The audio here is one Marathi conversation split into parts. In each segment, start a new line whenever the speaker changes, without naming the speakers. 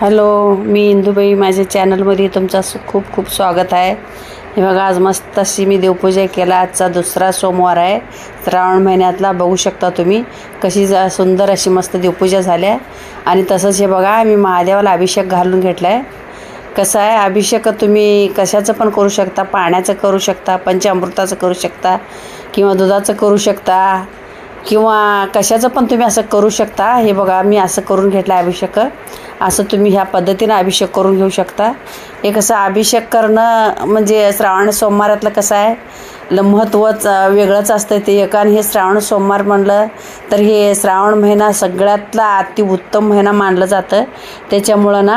हॅलो मी इंदुबाई. माझ्या चॅनलमध्ये तुमचं खूप खूप स्वागत आहे. हे बघा आज मस्त अशी मी देवपूजा केला. आजचा दुसरा सोमवार आहे. श्रावण महिन्यातला बघू शकता तुम्ही. कशी जा सुंदर अशी मस्त देवपूजा झाल्या आणि तसंच हे बघा मी महादेवाला अभिषेक घालून घेतला आहे कसं आहे? अभिषेक तुम्ही कशाचं पण करू शकता. पाण्याचं करू शकता पंचामृताचं करू शकता किंवा दुधाचं करू शकता. किंवा कशाचं पण तुम्ही असं करू शकता. हे बघा मी असं करून घेतलं आहे अभिषेक. असं तुम्ही ह्या पद्धतीनं अभिषेक करून घेऊ शकता. हे कसं अभिषेक करणं म्हणजे श्रावण सोमवारातलं कसं आहे? ल महत्त्वच वेगळंच असतं ते कारण हे श्रावण सोमवार म्हणलं तर हे श्रावण महिना सगळ्यातला अतिउत्तम महिना मानलं जातं. त्याच्यामुळं ना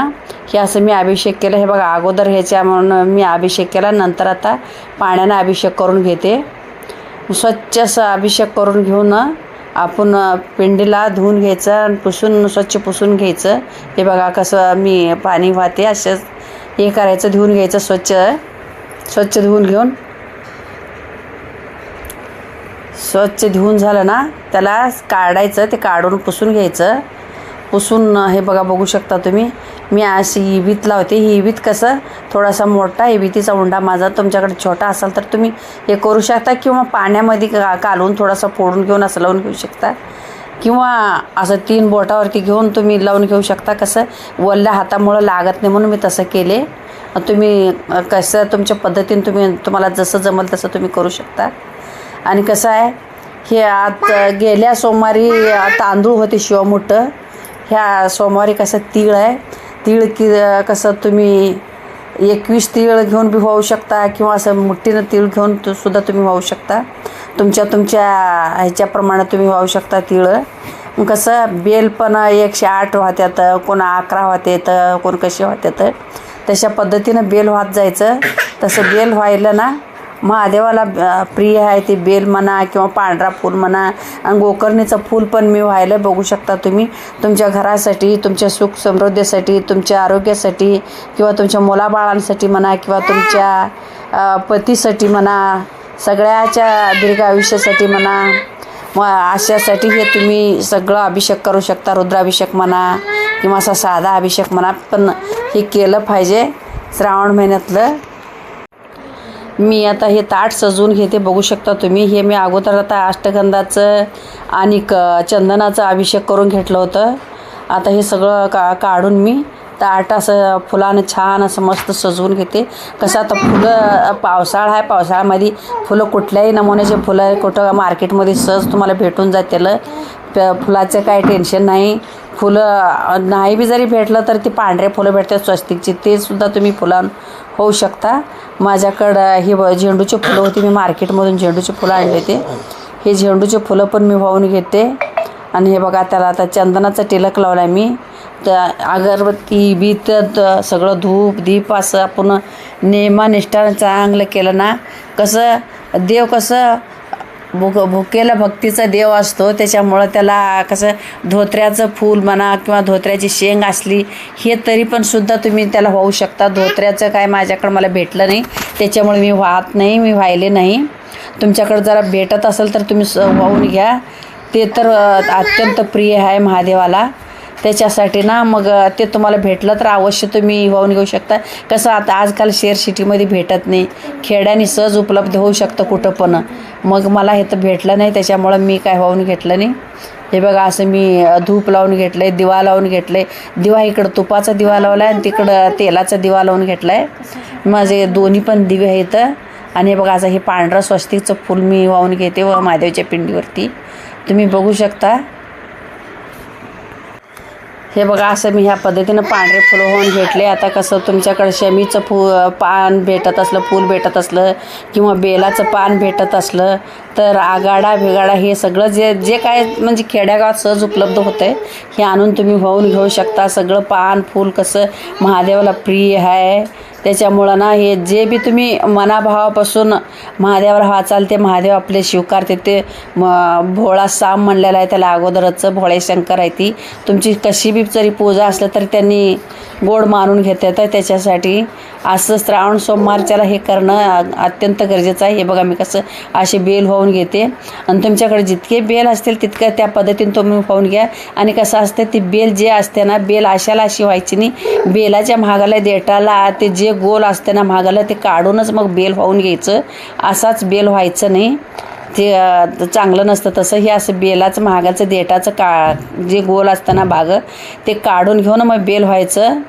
हे असं मी अभिषेक केलं. हे बघा अगोदर ह्याच्या म्हणून मी अभिषेक केला. नंतर आता पाण्यानं अभिषेक करून घेते. स्वच्छ असा अभिषेक करून घेऊन आपण पिंडीला धुवून घ्यायचं आणि पुसून स्वच्छ पुसून घ्यायचं. हे बघा कसं मी पाणी वाहते असंच हे करायचं धुवून घ्यायचं स्वच्छ स्वच्छ धुवून घेऊन. स्वच्छ धुवून झालं ना त्याला काढायचं ते काढून पुसून घ्यायचं. पुसून हे बघा बघू शकता तुम्ही. मी अशी इबीत लावते ही इबीत कसं? थोडासा मोठा इबीतीचा उंडा माझा तुमच्याकडे छोटा असाल तर तुम्ही हे करू शकता किंवा पाण्यामध्ये का कालवून थोडासा फोडून घेऊन असं लावून घेऊ शकता. किंवा असं तीन बोटावरती घेऊन तुम्ही लावून घेऊ शकता कसं? वल्ल्या हातामुळं लागत नाही म्हणून मी तसं केले. तुम्ही कसं तुमच्या पद्धतीने तुम्ही तुम्हाला जसं जमल तसं तुम्ही करू शकता. आणि कसं आहे हे आत गेल्या सोमवारी तांदूळ होते शिवमुठं ह्या सोमवारी कसं तीळ आहे तीळ कि कसं तुम्ही एकवीस तीळ घेऊन बी वाहू शकता किंवा असं मुठ्ठीनं तीळ घेऊन सुद्धा तुम्ही वाहू शकता. तुमच्या तुमच्या ह्याच्याप्रमाणे तुम्ही वाहू शकता तीळ. कसं बेल पण एकशे आठ वाहत्यात कोण अकरा वाहतेत कोण कसे वाहत्यात. तशा पद्धतीनं बेल वाहत जायचं. तसं बेल व्हायला ना महादेवाला प्रिय आहे ते बेल म्हणा किंवा पांढरा फूल म्हणा आणि गोकर्णीचं फूल पण मी व्हायला बघू शकता तुम्ही. तुमच्या घरासाठी तुमच्या सुख समृद्धीसाठी तुमच्या आरोग्यासाठी किंवा तुमच्या मुलाबाळांसाठी म्हणा किंवा तुमच्या पतीसाठी म्हणा सगळ्याच्या दीर्घ आयुष्यासाठी म्हणा मग अशासाठी हे तुम्ही सगळं अभिषेक करू शकता रुद्राभिषेक म्हणा किंवा असा साधा अभिषेक म्हणा पण हे केलं पाहिजे. श्रावण महिन्यातलं मी आता हे ताट सजवून घेते बघू शकता तुम्ही. हे मी अगोदर आता अष्टगंधाचं आणि क चंदनाचं अभिषेक करून घेतलं होतं. आता हे सगळं का काढून मी ताट असं फुलानं छान असं मस्त सजवून घेते. कसं आता फुलं पावसाळा आहे पावसाळ्यामध्ये फुलं कुठल्याही नमुन्याचे फुलं कुठं मार्केटमध्ये सहज तुम्हाला भेटून जातील. प फुलाचं काय टेन्शन नाही. फुलं नाही बी जरी भेटलं तर ती पांढरे फुलं भेटतात स्वस्तिकची. ते सुद्धा तुम्ही फुलं होऊ शकता. माझ्याकडं ही झेंडूची फुलं होती. मी मार्केटमधून झेंडूची फुलं आणले ते हे झेंडूचे फुलं पण मी वाहून घेते. आणि हे बघा त्याला आता चंदनाचा टिलक लावला आहे मी. त्या अगरबत्ती बीत सगळं धूप दीप असं आपण नेमानिष्ठानं चांगलं केलं ना. कसं देव कसं भुक भुकेला भक्तीचा देव असतो त्याच्यामुळं त्याला कसं धोत्र्याचं फूल म्हणा किंवा धोत्र्याची शेंग असली हे तरी पण सुद्धा तुम्ही त्याला वाहू शकता. धोत्र्याचं काय माझ्याकडं मला भेटलं नाही त्याच्यामुळे मी वाहत नाही मी वाहिले नाही. तुमच्याकडं जरा भेटत असेल तर तुम्ही स वाहून घ्या. ते तर अत्यंत प्रिय आहे महादेवाला. त्याच्यासाठी ना मग ते तुम्हाला भेटलं तर अवश्य तुम्ही वाहून घेऊ शकता. कसं आता आजकाल शेअर सिटीमध्ये भेटत नाही. खेड्याने सहज उपलब्ध होऊ शकतं कुठं पण. मग मला हे तर भेटलं नाही त्याच्यामुळं मी काय वाहून घेतलं नाही. हे बघा असं मी धूप लावून घेतलं आहे दिवा लावून घेतलं आहे दिवा इकडं तुपाचा दिवा लावला आहे आणि तिकडं तेलाचा दिवा लावून घेतला आहे माझे दोन्ही पण दिवे आहेत. आणि हे बघा असं हे पांढरं स्वस्तिकचं फूल मी वाहून घेते व महादेवच्या पिंडीवरती. तुम्ही बघू शकता. हे बघा असं मी ह्या पद्धतीनं पांढरे फुलं होऊन भेटले. आता कसं तुमच्याकडे शमीचं फू पान भेटत असलं फूल भेटत असलं किंवा बेलाचं पान भेटत असलं तर आगाडा बिगाडा हे सगळं जे जे काय म्हणजे खेड्यागावात सहज उपलब्ध होतं आहे हे आणून तुम्ही होऊन घेऊ शकता. सगळं पान फूल कसं महादेवाला प्रिय आहे. त्याच्यामुळं ना हे जे बी तुम्ही मनाभावापासून महादेवाला वाचाल ते महादेव आपले स्वीकारते ते म भोळा साम म्हणलेला आहे त्याला अगोदरच भोळे शंकर आहे ती. तुमची कशी बी जरी पूजा असलं तरी त्यांनी गोड मानून घेतात त्याच्यासाठी असं श्रावण सोमवारच्याला हे करणं अत्यंत गरजेचं आहे. हे बघा मी कसं असे बेल वाहून घेते. आणि तुमच्याकडे जितके बेल असतील तितकं त्या पद्धतीने तुम्ही वाहून घ्या. आणि कसं असतं ती बेल जे असते ना बेल अशाला अशी व्हायची नाही. बेलाच्या महागाला देठाला ते जे गोल असते ना महागाला ते काढूनच मग बेल वाहून घ्यायचं. असाच बेल व्हायचं नाही. ते चांगलं नसतं तसं. हे असं बेलाचं महागाचं देठाचं का जे गोल असतं ना भाग ते काढून घेऊन मग बेल व्हायचं.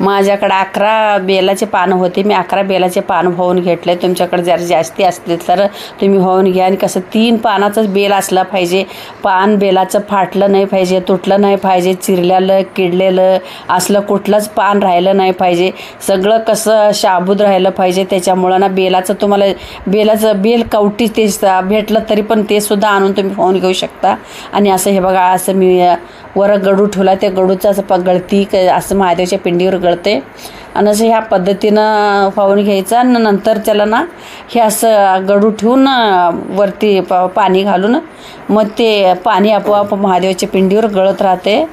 माझ्याकडं अकरा बेलाचे पानं होते. मी अकरा बेलाचे पानं होऊन घेतले. तुमच्याकडे जर जास्ती असतील तर तुम्ही होऊन घ्या. आणि कसं तीन पानाचंच बेल असलं पाहिजे. पान बेलाचं फाटलं नाही पाहिजे तुटलं नाही पाहिजे चिरलेलं किडलेलं असलं कुठलंच पान राहिलं नाही पाहिजे. सगळं कसं शाबूत राहिलं पाहिजे. त्याच्यामुळं ना बेलाचं तुम्हाला बेलाचं बेल कवटी ते भेटलं तरी पण ते सुद्धा आणून तुम्ही होऊन घेऊ शकता. आणि असं हे बघा असं मी वर गडू ठेवला. त्या गडूचं असं प गळती क- असं महादेवच्या पिंडीवर गळते आणि असं ह्या पद्धतीनं पाहून घ्यायचं आणि नंतर त्याला ना हे असं गडू ठेवून वरती पा पाणी घालून मग ते पाणी आपोआप महादेवाच्या पिंडीवर गळत राहते.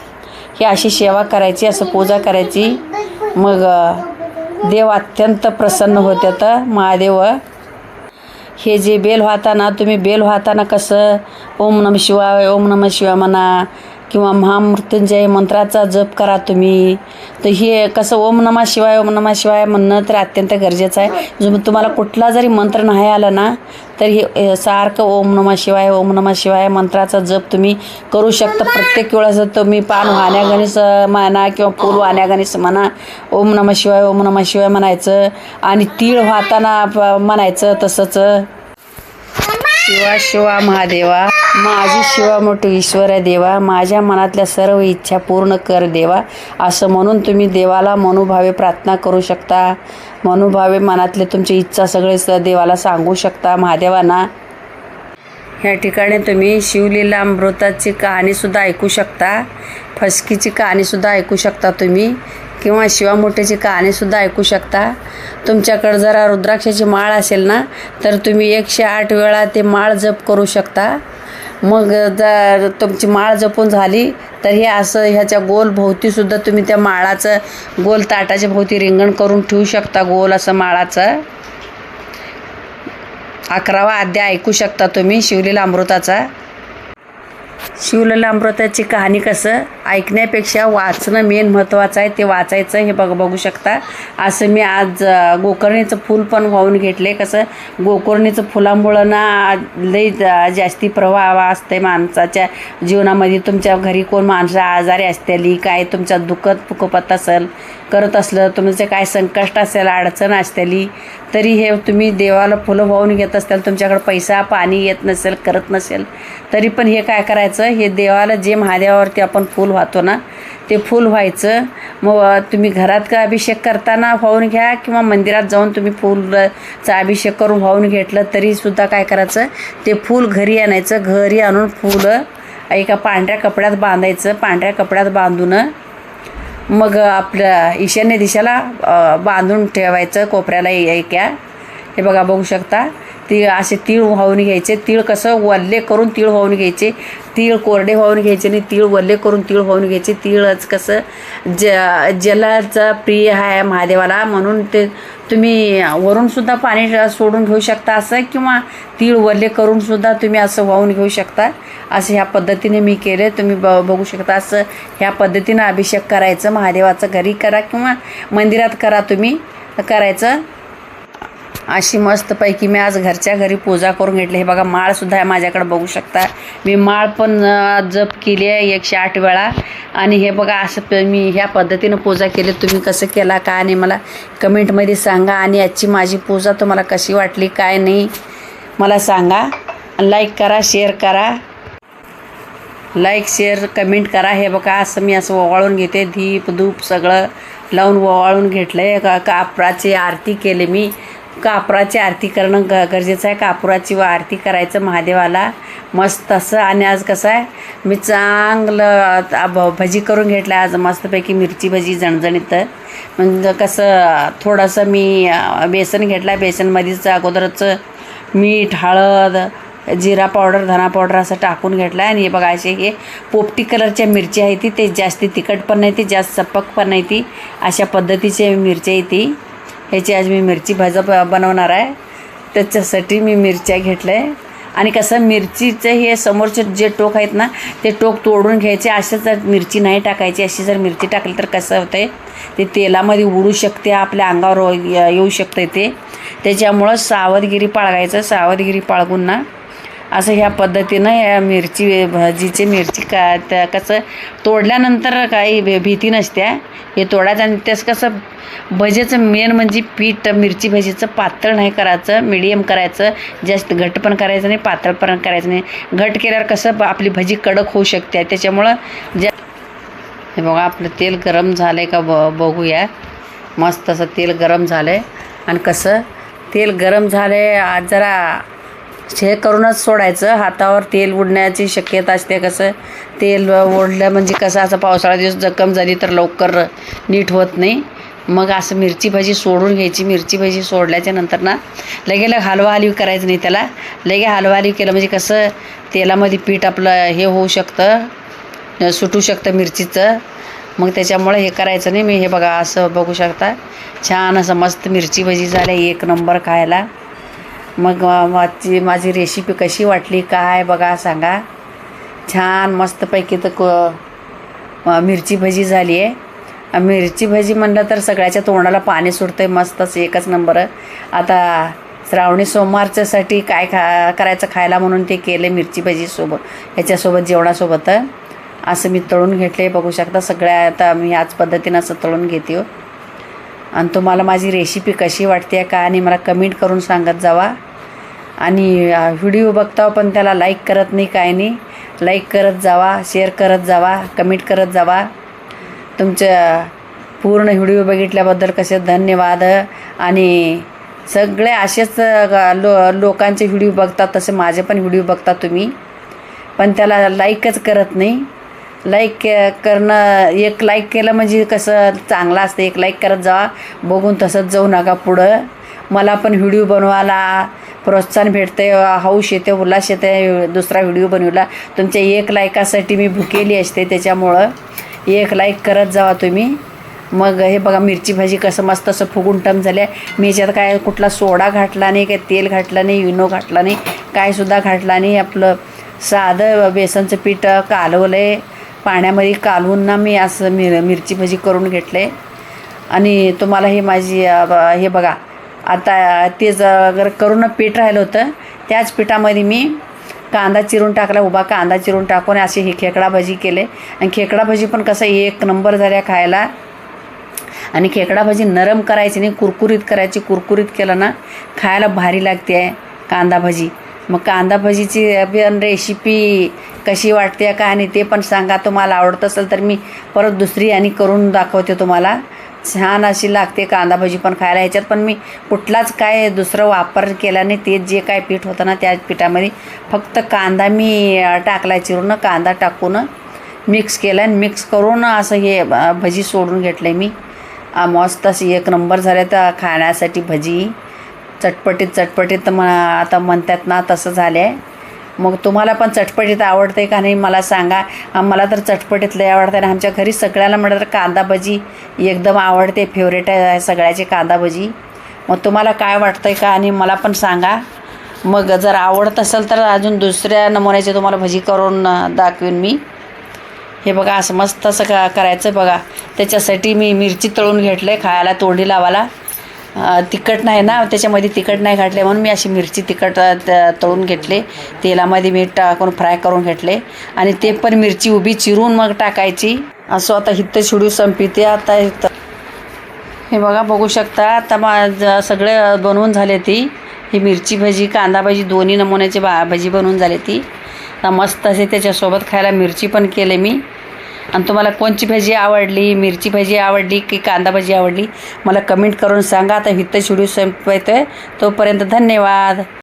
ही अशी सेवा करायची असं पूजा करायची. मग देव अत्यंत प्रसन्न होते तर महादेव हे जे बेल वाहताना तुम्ही बेल वाहताना कसं ओम नम शिवाय ओम नम शिवाय म्हणा किंवा महामृत्युंजय मंत्राचा जप करा तुम्ही. तर हे कसं ओम नमः शिवाय ओम नमः शिवाय म्हणणं तर अत्यंत गरजेचं आहे. जो तुम्हाला कुठला जरी मंत्र नाही आला ना तर हे सारखं ओम नमः शिवाय ओम नमः शिवाय मंत्राचा जप तुम्ही करू शकता. प्रत्येक वेळेस तुम्ही पान वाण्यागणिस म्हणा किंवा फूल वाण्यागणिस म्हणा ओम नमः शिवाय ओम नमः शिवाय म्हणायचं. आणि तीळ वाहताना म्हणायचं तसंच. शिवा शिवा महादेवा. माझी शिवा मोठी ईश्वर देवा. माझ्या मनातल्या सर्व इच्छा पूर्ण कर देवा. असं म्हणून तुम्ही देवाला मनोभावे प्रार्थना करू शकता. मनोभावे मनातले तुमची इच्छा सगळे स- देवाला सांगू शकता. महादेवांना ह्या ठिकाणी तुम्ही शिवलीला अमृताची कहाणीसुद्धा ऐकू शकता. फसकीची कहाणीसुद्धा ऐकू शकता तुम्ही. किंवा शिवामोठेची कहाणीसुद्धा ऐकू शकता. तुमच्याकडं जरा रुद्राक्षाची माळ असेल ना तर तुम्ही एकशे आठ वेळा ते माळ जप करू शकता. मग जर तुमची माळ जपून झाली तर हे असं ह्याच्या गोल भोवतीसुद्धा तुम्ही त्या माळाचं गोल ताटाच्या भोवती रिंगण करून ठेवू शकता गोल असं माळाचं. अकरावा अध्याय ऐकू शकता तुम्ही शिवलेला अमृताचा. शिवललामृताची कहाणी कसं ऐकण्यापेक्षा वाचणं मेन महत्त्वाचं आहे. ते वाचायचं हे बघ बघू शकता. असं मी आज गोकर्णीचं फूल पण वाहून घेतले कसं गोकर्णीचं फुलामुळं ना लई जास्ती प्रवाह असते माणसाच्या जीवनामध्ये. तुमच्या घरी कोण माणसं आजारी असतेली काय तुमच्या दुखत फुकपत असेल करत असलं तुमचं काय संकष्ट असेल अडचण असतेली तरी हे तुम्ही देवाला फुलं वाहून घेत असताल तुमच्याकडे पैसा पाणी येत नसेल करत नसेल तरी पण हे काय करायचं? हे देवाला जे महादेवावरती आपण फूल वाहतो ना ते फूल व्हायचं. मग तुम्ही घरात का अभिषेक करताना वाहून घ्या किंवा मंदिरात जाऊन तुम्ही फूलचा अभिषेक करून वाहून घेतलं तरीसुद्धा काय करायचं? ते फूल घरी आणायचं. घरी आणून फुलं एका पांढऱ्या कपड्यात बांधायचं. पांढऱ्या कपड्यात बांधून मग आपल्या ईशान्य दिशेला बांधून ठेवायचं कोपऱ्याला एका. हे बघा बघू शकता. ती असे तीळ वाहून घ्यायचे. तीळ कसं वल्ले करून तीळ वाहून घ्यायचे. तीळ कोरडे वाहून घ्यायचे आणि तीळ वल्ले करून तीळ वाहून घ्यायचे. तीळच कसं ज जलाचं प्रिय आहे महादेवाला. म्हणून ते तुम्ही वरूनसुद्धा पाणी सोडून घेऊ शकता असं किंवा तीळ वल्ले करूनसुद्धा तुम्ही असं वाहून घेऊ शकता. असं ह्या पद्धतीने मी केले. तुम्ही ब बघू शकता असं ह्या पद्धतीनं अभिषेक करायचं. महादेवाचं घरी करा किंवा मंदिरात करा तुम्ही. करायचं. अशी मस्तपैकी मी आज घरच्या घरी पूजा करून घेतली. हे बघा माळसुद्धा आहे माझ्याकडे बघू शकता. मी माळ पण जप केली आहे एकशे आठ वेळा. आणि हे बघा असं मी ह्या पद्धतीनं पूजा केली. तुम्ही कसं केला का आणि मला कमेंटमध्ये सांगा. आणि आजची माझी पूजा तुम्हाला कशी वाटली काय नाही मला सांगा. लाईक करा शेअर करा. लाईक शेअर कमेंट करा. हे बघा असं मी असं ओवाळून घेते. धीप धूप सगळं लावून ओवाळून घेतलं आहे का कापराची आरती केली मी. कापराची आरती करणं ग गरजेचं आहे. कापुराची व आरती करायचं महादेवाला. मस्त असं आणि आज कसं आहे मी चांगलं भ भजी करून घेतलं आज मस्तपैकी मिरची भजी जणजणीत म्हणजे कसं थोडंसं मी बेसन घेतलं बेसनमध्येच अगोदरच मीठ हळद जिरा पावडर धना पावडर असं टाकून घेतला आणि हे बघा असे हे पोपटी कलरच्या मिरची आहे ती. ते जास्त तिखट पण नाही ती जास्त सपक पण नाही ती. अशा पद्धतीची मिरची आहे ती. ह्याची आज मी मिरची भाजा ब बनवणार आहे. त्याच्यासाठी मी मिरच्या घेतल्या आहे. आणि कसं मिरचीचं हे समोरचे जे टोक आहेत ना ते टोक तोडून घ्यायचे. असं जर मिरची नाही टाकायची अशी जर मिरची टाकली तर कसं होतं आहे ते तेलामध्ये उडू शकते आपल्या अंगावर येऊ शकतं ते. त्याच्यामुळं सावधगिरी पाळगायचं सावधगिरी पाळगून ना असं ह्या पद्धतीनं या मिरची भाजीचे मिरची का त्या कसं तोडल्यानंतर काही भे भीती नसते हे तोडायचं आणि त्याच कसं भजीचं मेन म्हणजे पीठ मिरची भजीचं पातळ नाही करायचं मिडियम करायचं जास्त घट पण करायचं नाही पातळ पण करायचं नाही. घट केल्यावर कसं आपली भजी कडक होऊ शकते. त्याच्यामुळं ज्या हे बघा आपलं तेल गरम झालं आहे का ब बघूया. मस्त असं तेल गरम झालं आहे आणि कसं तेल गरम झालं आहे आज जरा हे करूनच सोडायचं. हातावर तेल उडण्याची शक्यता असते. कसं तेल ओढलं म्हणजे कसं असं पावसाळा दिवस जखम झाली तर लवकर नीट होत नाही. मग असं मिरची भाजी सोडून घ्यायची. मिरची भाजी सोडल्याच्या नंतर ना लगे लग हलवा हलवी करायचं नाही त्याला. लगे हलवा हलवी केलं म्हणजे कसं तेलामध्ये पीठ आपलं हे होऊ शकतं. सुटू शकतं मिरचीचं. मग त्याच्यामुळे हे करायचं नाही. मी हे बघा असं बघू शकता. छान असं मस्त मिरची भजी झाल्या एक नंबर खायला. मग माझी माझी रेसिपी कशी वाटली काय? बघा सांगा. छान मस्तपैकी तर क मिरची भजी झाली आहे. मिरची भजी म्हणलं तर सगळ्याच्या तोंडाला पाणी सुटतं आहे मस्तच एकच नंबर. आता श्रावणी सोमवारच्यासाठी काय खा करायचं खायला म्हणून ते केलं मिरची भजी सोबत ह्याच्यासोबत जेवणासोबत. असं मी तळून घेतले बघू शकता. सगळ्या आता मी याच पद्धतीनं असं तळून घेते हो. आणि तुम्हाला माझी रेसिपी कशी वाटते का आणि मला कमेंट करून सांगत जावा. आणि व्हिडिओ बघता पण त्याला लाईक करत नाही काय नाही. लाईक करत जावा शेअर करत जावा कमेंट करत जावा. तुमच्या पूर्ण व्हिडिओ बघितल्याबद्दल कसे धन्यवाद. आणि सगळे असेच लो लोकांचे व्हिडिओ बघतात तसे माझे पण व्हिडिओ बघता तुम्ही. पण त्याला लाईकच करत नाही. लाईक करणं एक लाईक केलं म्हणजे कसं चांगलं असतं. एक लाईक करत जावा. बघून तसंच जाऊ नका पुढं. मला पण व्हिडिओ बनवायला प्रोत्साहन भेटते हौश येते उल्हास येते दुसरा व्हिडिओ बनवला. तुमच्या एक लायकासाठी मी भुकेली असते त्याच्यामुळं. एक लाईक करत जावा तुम्ही. मग हे बघा मिरची भाजी कसं मस्त असं फुगून टम झाल्या मी याच्यात काय कुठला सोडा घातला नाही काय तेल घातलं नाही इनो घातला नाही कायसुद्धा घाटला घातला नाही. आपलं साधं बेसनचं पीठ कालवलं आहे पाण्यामध्ये कालवून ना मी असं मिर मिरची भाजी करून घेतले आणि तुम्हाला हे माझी हे बघा आता ते जर करून पीठ राहिलं होतं त्याच पिठामध्ये मी कांदा चिरून टाकला उभा कांदा चिरून टाकून असे हे खेकडा भजी केले. आणि खेकडा भजी पण कसं एक नंबर झाल्या खायला. आणि खेकडा भजी नरम करायची नाही कुरकुरीत करायची कुरकुरीत केलं ना खायला भारी लागते आहे कांदा भजी. मग कांदा भजीची पण रेसिपी कशी वाटते का आणि ते पण सांगा. तुम्हाला आवडत असेल तर मी परत दुसरी आणि करून दाखवते तुम्हाला. छान अशी लागते कांदा भजी पण खायला ह्याच्यात पण मी कुठलाच काय दुसरं वापर केला नाही. ते जे काय पीठ होतं ना त्या पिठामध्ये फक्त कांदा मी टाकला चिरून कांदा टाकून मिक्स केलं आणि मिक्स करून असं हे भजी सोडून घेतलं मी. मस्त अशी एक नंबर झाल्या तर खाण्यासाठी भजी. चटपटीत चटपटीत म आता म्हणतात ना तसं झालं आहे मग तुम्हाला पण चटपटीत आवडते का नाही मला सांगा. मला तर चटपटीत लय आवडते आणि आमच्या घरी सगळ्याला म्हटलं तर कांदा भजी एकदम आवडते फेवरेट आहे सगळ्याची कांदा भजी. मग तुम्हाला काय वाटतंय का आणि मला पण सांगा. मग जर आवडत असेल तर अजून दुसऱ्या नमुन्याची तुम्हाला भजी करून दाखवीन मी. हे बघा असं मस्त असं का करायचं बघा. त्याच्यासाठी मी मिरची तळून घेतलं आहे खायला तोंडी लावायला. तिखट नाही ना त्याच्यामध्ये तिखट नाही घातले म्हणून मी अशी मिरची तिखट त- तळून घेतले. तेलामध्ये मीठ टाकून फ्राय करून घेतले. आणि ते पण मिरची उभी चिरून मग टाकायची. असं आता हित्त शिडू संपिते आता हे बघा बघू शकता आता माझं सगळे बनवून झाले ती. ही मिरची भजी कांदा भजी दोन्ही नमुन्याची बा भजी बनवून झाली ती. मस्त असे त्याच्यासोबत खायला मिरची पण केले मी. आणि तुम्हाला कोणची भाजी आवडली मिरची भाजी आवडली की कांदा भाजी आवडली मला कमेंट करून सांगा. आता हित्त शिडू संपवते तोपर्यंत धन्यवाद.